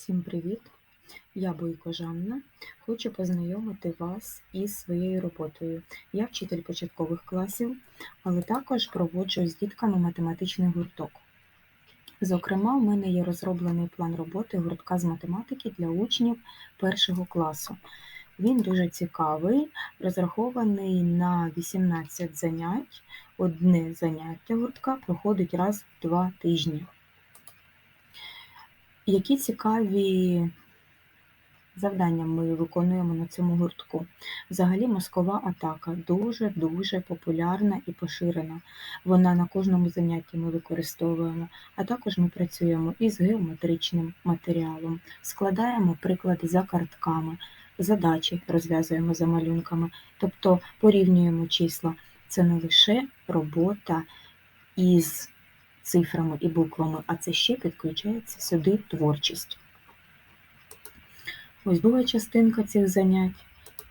Всім привіт! Я Бойко Жанна. Хочу познайомити вас із своєю роботою. Я вчитель початкових класів, але також проводжу з дітками математичний гурток. Зокрема, у мене є розроблений план роботи гуртка з математики для учнів першого класу. Він дуже цікавий, розрахований на 18 занять. Одне заняття гуртка проходить раз в два тижні. Які цікаві завдання ми виконуємо на цьому гуртку? Взагалі мозкова атака дуже-дуже популярна і поширена. Вона на кожному занятті ми використовуємо, а також ми працюємо із геометричним матеріалом, складаємо приклади за картками, задачі розв'язуємо за малюнками, тобто порівнюємо числа. Це не лише робота із цифрами і буквами, а це ще підключається сюди творчість. Ось друга частинка цих занять,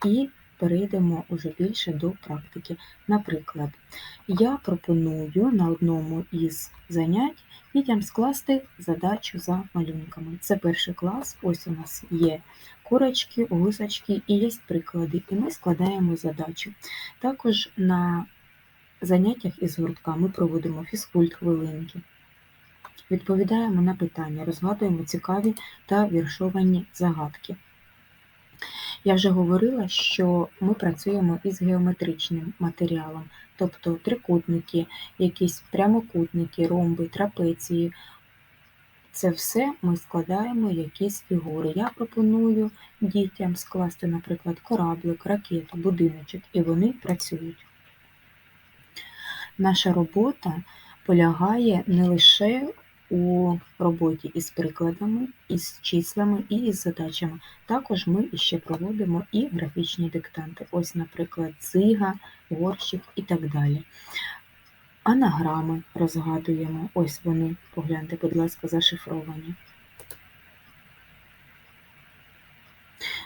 і перейдемо уже більше до практики. Наприклад, я пропоную на одному із занять дітям скласти задачу за малюнками. Це перший клас, ось у нас є курочки, гусочки і є приклади, і ми складаємо задачу. Також на заняттях із гуртка ми проводимо фізкульт хвилинки, відповідаємо на питання, розгадуємо цікаві та віршовані загадки. Я вже говорила, що ми працюємо із геометричним матеріалом, тобто трикутники, якісь прямокутники, ромби, трапеції. Це все ми складаємо якісь фігури. Я пропоную дітям скласти, наприклад, кораблик, ракету, будиночок, і вони працюють. Наша робота полягає не лише у роботі із прикладами, із числами і із задачами. Також ми ще проводимо і графічні диктанти. Ось, наприклад, цига, горщик і так далі. Анаграми розгадуємо. Ось вони, погляньте, будь ласка, зашифровані.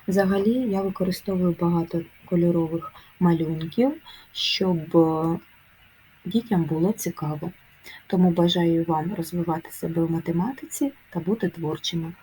Взагалі я використовую багато кольорових малюнків, щоб дітям було цікаво. Тому бажаю вам розвивати себе в математиці та бути творчими.